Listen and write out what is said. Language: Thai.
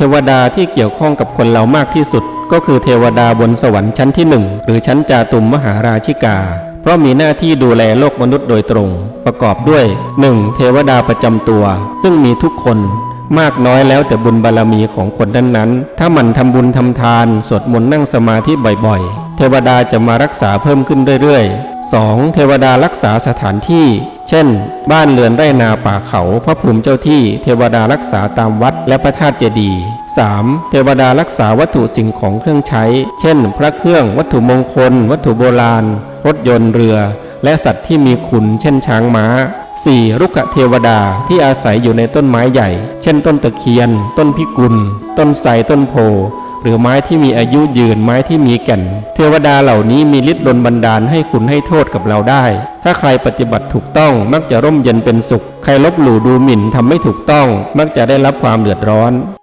เทวดาที่เกี่ยวข้องกับคนเรามากที่สุด ก็คือเทวดาบนสวรรค์ชั้นที่หนึ่งหรือชั้นจาตุมมหาราชิกา เพราะมีหน้าที่ดูแลโลกมนุษย์โดยตรง ประกอบด้วย 1. เทวดาประจำตัว ซึ่งมีทุกคนมากน้อยแล้วแต่บุญบารมีของคนนั้นๆ ถ้ามันทำบุญทำทาน สวดมนต์นั่งสมาธิบ่อยๆ เทวดาจะมารักษาเพิ่มขึ้นเรื่อยๆ 2. เทวดารักษาสถานที่ เช่น บ้านเรือนไร่นาป่าเขาพระภูมิเจ้าที่ เทวดารักษาตามวัดและพระธาตุเจดีย์ 3. เทวดารักษาวัตถุสิ่งของเครื่องใช้ เช่น พระเครื่องวัตถุมงคล วัตถุโบราณ รถยนต์เรือ และสัตว์ที่มีขุน เช่นช้างม้า 4. รุกขเทวดาที่อาศัยอยู่ในต้นไม้ใหญ่ เช่น ต้นตะเคียน ต้นพิกุล ต้นไทรต้นโพ รือไม้ที่มีอายุยืนไม้ที่มีแก่น เทวดาเหล่านี้มีฤทธิ์ดนบันดาลให้คุณให้โทษกับเราได้ ถ้าใครปฏิบัติถูกต้องมักจะร่มเย็นเป็นสุข ใครลบหลู่ดูหมิ่นทำไม่ถูกต้อง มักจะได้รับความเดือดร้อน